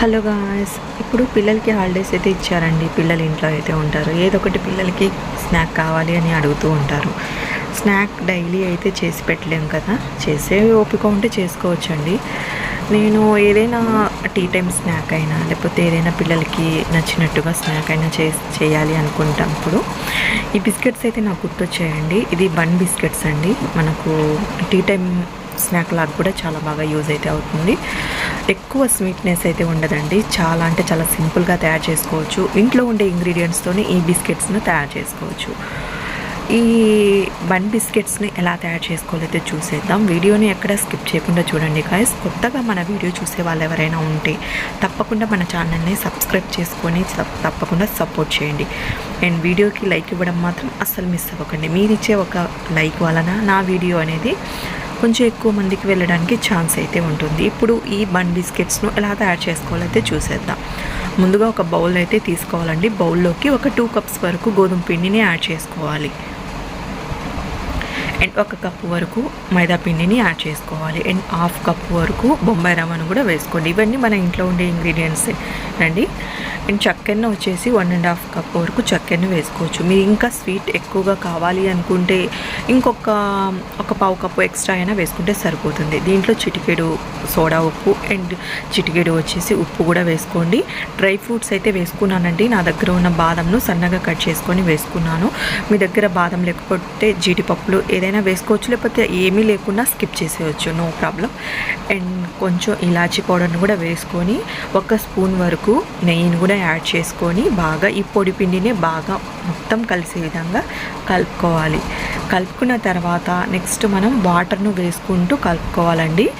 Hello guys ఇప్పుడు పిల్లలకి holidays అయితే ఇచ్చారండి. పిల్లలు ఇంట్లో అయితే ఉంటారు. ఏదో ఒకటి పిల్లలకి స్నాక్ కావాలి అని అడుగుతూ ఉంటారు. స్నాక్ డైలీ అయితే చేసి పెట్టలేం కదా. చేసే ఓపిక ఉంటే చేసుకోవచ్చండి. నేను ఏదైనా టీ టైం స్నాక్ అయినా లేకపోతే ఏదైనా పిల్లలకి నచ్చినట్టుగా స్నాక్ అయినా చే చేయాలి అనుకుంటప్పుడు ఈ బిస్కెట్స్ అయితే నాకు గుర్తొచ్చాయండి. ఇది బన్ బిస్కెట్స్ అండి. మనకు టీ టైం స్నాక్ లాగా కూడా చాలా బాగా యూజ్ అయితే అవుతుంది. ఎక్కువ స్వీట్నెస్ అయితే ఉండదండి. చాలా అంటే చాలా సింపుల్గా తయారు చేసుకోవచ్చు. ఇంట్లో ఉండే ఇంగ్రీడియంట్స్తోనే ఈ బిస్కెట్స్ను తయారు చేసుకోవచ్చు. ఈ బన్ బిస్కెట్స్ని ఎలా తయారు చేసుకోవాలైతే చూసేద్దాం. వీడియోని ఎక్కడ స్కిప్ చేయకుండా చూడండి గాయస్ కొత్తగా మన వీడియో చూసే వాళ్ళు ఎవరైనా ఉంటే తప్పకుండా మన ఛానల్ని సబ్స్క్రైబ్ చేసుకొని తప్పకుండా సపోర్ట్ చేయండి. అండ్ వీడియోకి లైక్ ఇవ్వడం మాత్రం అస్సలు మిస్ అవ్వకండి. మీరు ఇచ్చే ఒక లైక్ వలన నా వీడియో అనేది కొంచెం ఎక్కువ మందికి వెళ్ళడానికి ఛాన్స్ అయితే ఉంటుంది. ఇప్పుడు ఈ బన్ బిస్కెట్స్ను ఎలా తయారు చేసుకోవాలైతే చూసేద్దాం. ముందుగా ఒక బౌల్ అయితే తీసుకోవాలండి. బౌల్లోకి ఒక టూ కప్స్ వరకు గోధుమ పిండిని యాడ్ చేసుకోవాలి. అండ్ ఒక కప్పు వరకు మైదా పిండిని యాడ్ చేసుకోవాలి. అండ్ హాఫ్ కప్పు వరకు బొంబాయి రవ్వను కూడా వేసుకోండి. ఇవన్నీ మన ఇంట్లో ఉండే ఇంగ్రీడియంట్స్ రండి అండ్ చక్కెర వచ్చేసి వన్ అండ్ హాఫ్ కప్ వరకు చక్కెరను వేసుకోవచ్చు. మీరు ఇంకా స్వీట్ ఎక్కువగా కావాలి అనుకుంటే ఇంకొక ఒక పావు కప్పు ఎక్స్ట్రా అయినా వేసుకుంటే సరిపోతుంది. దీంట్లో చిటికెడు సోడా ఉప్పు అండ్ చిటికెడు వచ్చేసి ఉప్పు కూడా వేసుకోండి. డ్రై ఫ్రూట్స్ అయితే వేసుకున్నానండి. నా దగ్గర ఉన్న బాదంను సన్నగా కట్ చేసుకొని వేసుకున్నాను. మీ దగ్గర బాదం లేకపోతే జీడిపప్పులు ఏదైనా వేసుకోవచ్చు. లేకపోతే ఏమీ లేకుండా స్కిప్ చేసేయచ్చు. No problem. అండ్ కొంచెం ఇలాచీ పౌడర్ను కూడా వేసుకొని ఒక స్పూన్ వరకు నెయ్యిని కూడా యాడ్ చేసుకొని బాగా ఈ పొడి పిండిని బాగా మొత్తం కలిసే విధంగా కలుపుకోవాలి. కలుపుకున్న తర్వాత నెక్స్ట్ మనం వాటర్ను వేసుకుంటూ కలుపుకోవాలండి.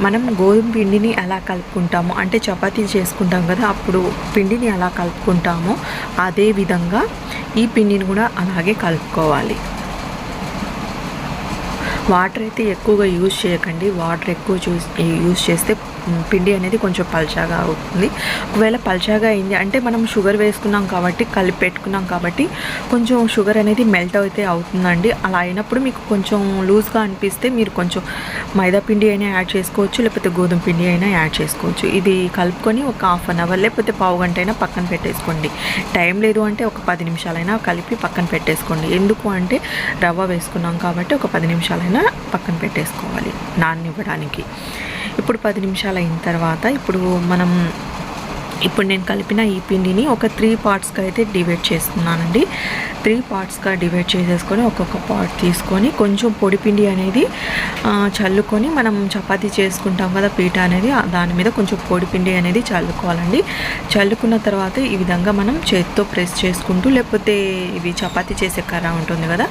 మనం గోధుమ పిండిని ఎలా కలుపుకుంటామో అంటే చపాతీ చేసుకుంటాం కదా అప్పుడు పిండిని ఎలా కలుపుకుంటామో అదే విధంగా ఈ పిండిని కూడా అలాగే కలుపుకోవాలి. వాటర్ అయితే ఎక్కువగా యూజ్ చేయకండి. వాటర్ ఎక్కువ చూస్ యూజ్ చేస్తే పిండి అనేది కొంచెం పల్చాగా అవుతుంది. ఒకవేళ పల్చాగా అయింది అంటే మనం షుగర్ వేసుకున్నాం కాబట్టి కలిపి పెట్టుకున్నాం కాబట్టి కొంచెం షుగర్ అనేది మెల్ట్ అయితే అవుతుందండి. అలా అయినప్పుడు మీకు కొంచెం లూజ్గా అనిపిస్తే మీరు కొంచెం మైదా పిండి అయినా యాడ్ చేసుకోవచ్చు లేకపోతే గోధుమ పిండి అయినా యాడ్ చేసుకోవచ్చు. ఇది కలుపుకొని ఒక హాఫ్ అన్ అవర్ లేకపోతే పావు గంట అయినా పక్కన పెట్టేసుకోండి. టైం లేదు అంటే ఒక పది నిమిషాలైనా కలిపి పక్కన పెట్టేసుకోండి. ఎందుకు అంటే రవ్వ వేసుకున్నాం కాబట్టి ఒక పది నిమిషాలైనా పక్కన పెట్టేసుకోవాలి నాననివ్వడానికి. ఇప్పుడు పది నిమిషాలు అయిన తర్వాత ఇప్పుడు మనం ఇప్పుడు నేను కలిపిన ఈ పిండిని ఒక త్రీ పార్ట్స్గా అయితే డివైడ్ చేస్తున్నానండి త్రీ పార్ట్స్గా డివైడ్ చేసేసుకొని ఒక్కొక్క పార్ట్ తీసుకొని కొంచెం పొడి పిండి అనేది చల్లుకొని మనం చపాతీ చేసుకుంటాం కదా పీట అనేది దాని మీద కొంచెం పొడి పిండి అనేది చల్లుకోవాలండి. చల్లుకున్న తర్వాత ఈ విధంగా మనం చేతితో ప్రెస్ చేసుకుంటూ లేకపోతే ఇవి చపాతీ చేసే కర్ర ఉంటుంది కదా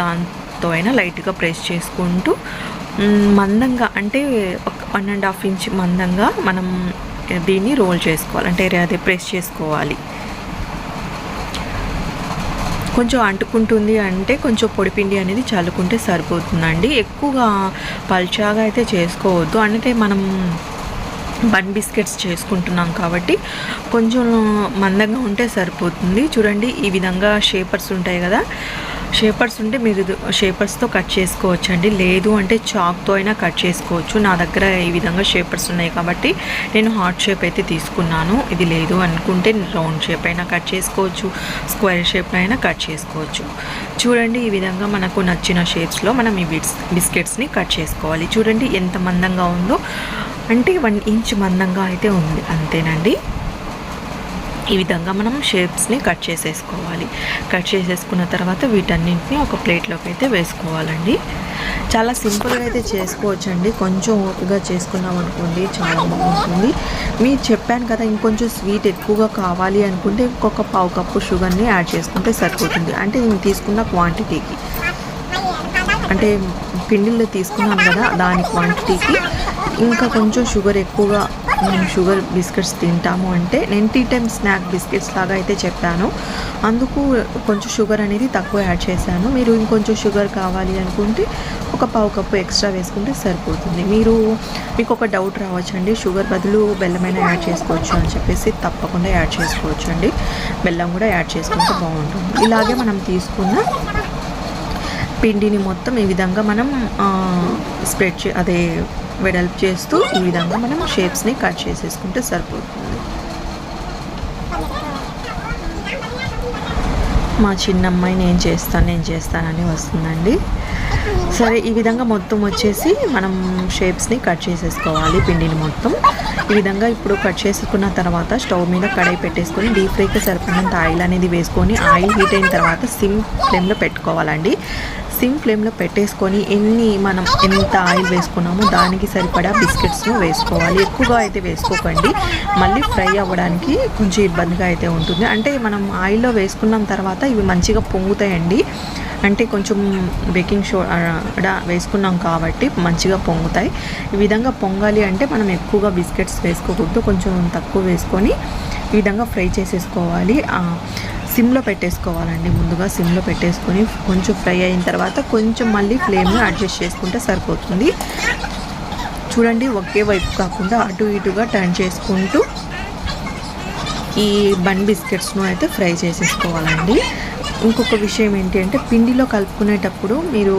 దాంతో అయినా లైట్గా ప్రెస్ చేసుకుంటూ మందంగా అంటే ఒక వన్ అండ్ హాఫ్ ఇంచ్ మందంగా మనం దీన్ని రోల్ చేసుకోవాలి. అంటే అదే ప్రెస్ చేసుకోవాలి. కొంచెం అంటుకుంటుంది అంటే కొంచెం పొడిపిండి అనేది చల్లుకుంటే సరిపోతుందండి. ఎక్కువగా పల్చాగా అయితే చేసుకోవద్దు. అంటే మనం బన్ బిస్కెట్స్ చేసుకుంటున్నాం కాబట్టి కొంచెం మందంగా ఉంటే సరిపోతుంది. చూడండి ఈ విధంగా షేపర్స్ ఉంటాయి కదా. షేపర్స్ ఉంటే మీరు షేపర్స్తో కట్ చేసుకోవచ్చు అండి లేదు అంటే చాక్తో అయినా కట్ చేసుకోవచ్చు. నా దగ్గర ఈ విధంగా షేపర్స్ ఉన్నాయి కాబట్టి నేను హార్ట్ షేప్ అయితే తీసుకున్నాను. ఇది లేదు అనుకుంటే రౌండ్ షేప్ అయినా కట్ చేసుకోవచ్చు. స్క్వేర్ షేప్ అయినా కట్ చేసుకోవచ్చు. చూడండి ఈ విధంగా మనకు నచ్చిన షేప్స్లో మనం ఈ బిట్స్ బిస్కెట్స్ని కట్ చేసుకోవాలి. చూడండి ఎంత మందంగా ఉందో. అంటే వన్ ఇంచ్ మందంగా అయితే ఉంది. అంతేనండి. ఈ విధంగా మనం షేప్స్ని కట్ చేసేసుకోవాలి. కట్ చేసేసుకున్న తర్వాత వీటన్నింటిని ఒక ప్లేట్లోకి అయితే వేసుకోవాలండి. చాలా సింపుల్గా అయితే చేసుకోవచ్చండి. కొంచెం ఓపిగా చేసుకున్నాం అనుకోండి చాలా బాగుంటుంది. మీరు చెప్పాను కదా ఇంకొంచెం స్వీట్ ఎక్కువగా కావాలి అనుకుంటే ఇంకొక పావు కప్పు షుగర్ని యాడ్ చేసుకుంటే సరిపోతుంది. అంటే నేను తీసుకున్న క్వాంటిటీకి అంటే పిండిల్లో తీసుకున్నాం కదా దాని క్వాంటిటీకి ఇంకా కొంచెం షుగర్ ఎక్కువగా మేము షుగర్ బిస్కెట్స్ తింటాము అంటే నేను టీ టైమ్ స్నాక్ బిస్కెట్స్ లాగా అయితే చెప్పాను. అందుకు కొంచెం షుగర్ అనేది తక్కువ యాడ్ చేశాను. మీరు ఇంకొంచెం షుగర్ కావాలి అనుకుంటే ఒక పావు కప్పు ఎక్స్ట్రా వేసుకుంటే సరిపోతుంది. మీరు మీకు ఒక డౌట్ రావచ్చండి షుగర్ బదులు బెల్లమైనా యాడ్ చేసుకోవచ్చు అని చెప్పేసి తప్పకుండా యాడ్ చేసుకోవచ్చు అండి బెల్లం కూడా యాడ్ చేసుకుంటే బాగుంటుంది. ఇలాగే మనం తీసుకున్న పిండిని మొత్తం ఈ విధంగా మనం స్ప్రెడ్ చే అదే వెడల్పు చేస్తూ ఈ విధంగా మనం షేప్స్ని కట్ చేసేసుకుంటే సరిపోతుంది. మా చిన్నమ్మాయి నేను చేస్తాను నేను చేస్తానని వస్తుందండి. సరే ఈ విధంగా మొత్తం వచ్చేసి మనం షేప్స్ని కట్ చేసేసుకోవాలి పిండిని మొత్తం. ఈ విధంగా ఇప్పుడు కట్ చేసుకున్న తర్వాత స్టవ్ మీద కడాయి పెట్టేసుకొని డీప్ ఫ్రైకి సరిపడినంత ఆయిల్ అనేది వేసుకొని ఆయిల్ హీట్ అయిన తర్వాత సిమ్ ఫ్లేమ్లో పెట్టుకోవాలండి. సిమ్ ఫ్లేమ్లో పెట్టేసుకొని ఎన్ని మనం ఎంత ఆయిల్ వేసుకున్నామో దానికి సరిపడా బిస్కెట్స్ను వేసుకోవాలి. ఎక్కువగా అయితే వేసుకోకండి. మళ్ళీ ఫ్రై అవ్వడానికి కొంచెం ఇబ్బందిగా అయితే ఉంటుంది. అంటే మనం ఆయిల్లో వేసుకున్న తర్వాత ఇవి మంచిగా పొంగుతాయండి. అంటే కొంచెం బేకింగ్ సోడా వేసుకున్నాం కాబట్టి మంచిగా పొంగుతాయి. ఈ విధంగా పొంగాలి అంటే మనం ఎక్కువగా బిస్కెట్స్ వేసుకోకూడదు. కొంచెం తక్కువ వేసుకొని ఈ విధంగా ఫ్రై చేసేసుకోవాలి. సిమ్లో పెట్టేసుకోవాలండి. ముందుగా సిమ్లో పెట్టేసుకొని కొంచెం ఫ్రై అయిన తర్వాత కొంచెం మళ్ళీ ఫ్లేమ్ని అడ్జస్ట్ చేసుకుంటే సరిపోతుంది. చూడండి ఒకే వైపు కాకుండా అటు ఇటుగా టర్న్ చేసుకుంటూ ఈ బన్ బిస్కెట్స్ను అయితే ఫ్రై చేసేసుకోవాలండి. ఇంకొక విషయం ఏంటి అంటే పిండిలో కలుపుకునేటప్పుడు మీరు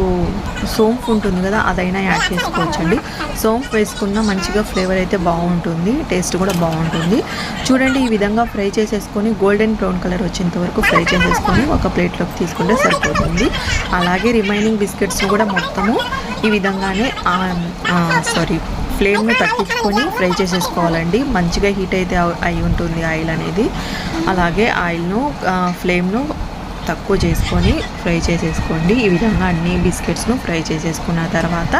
సోంపు ఉంటుంది కదా అదైనా యాడ్ చేసుకోవచ్చండి. సోంపు వేసుకున్న మంచిగా ఫ్లేవర్ అయితే బాగుంటుంది టేస్ట్ కూడా బాగుంటుంది. చూడండి ఈ విధంగా ఫ్రై చేసేసుకొని గోల్డెన్ బ్రౌన్ కలర్ వచ్చేంత వరకు ఫ్రై చేసేసుకొని ఒక ప్లేట్లోకి తీసుకుంటే సరిపోతుంది. అలాగే రిమైనింగ్ బిస్కెట్స్ని కూడా మొత్తము ఈ విధంగానే సారీ ఫ్లేమ్ని తగ్గించుకొని ఫ్రై చేసేసుకోవాలండి. మంచిగా హీట్ అయితే అయి ఉంటుంది ఆయిల్ అనేది. అలాగే ఆయిల్ను ఫ్లేమ్ను తక్కువ చేసుకొని ఫ్రై చేసేసుకోండి. ఈ విధంగా అన్ని బిస్కెట్స్ను ఫ్రై చేసేసుకున్న తర్వాత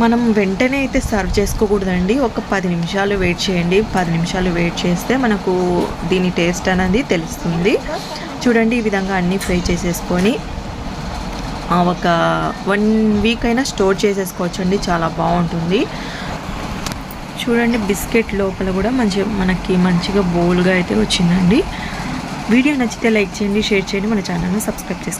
మనం వెంటనే అయితే సర్వ్ చేసుకోకూడదండి. ఒక పది నిమిషాలు వెయిట్ చేయండి. పది నిమిషాలు వెయిట్ చేస్తే మనకు దీని టేస్ట్ అనేది తెలుస్తుంది. చూడండి ఈ విధంగా అన్నీ ఫ్రై చేసేసుకొని ఒక వన్ వీక్ అయినా స్టోర్ చేసేసుకోవచ్చండి. చాలా బాగుంటుంది. చూడండి బిస్కెట్ లోపల కూడా మంచి మనకి మంచిగా బోల్గా అయితే వచ్చిందండి. వీడియో నచ్చితే లైక్ చేయండి షేర్ చేయండి మన ఛానల్ను సబ్స్క్రైబ్ చేసుకోండి.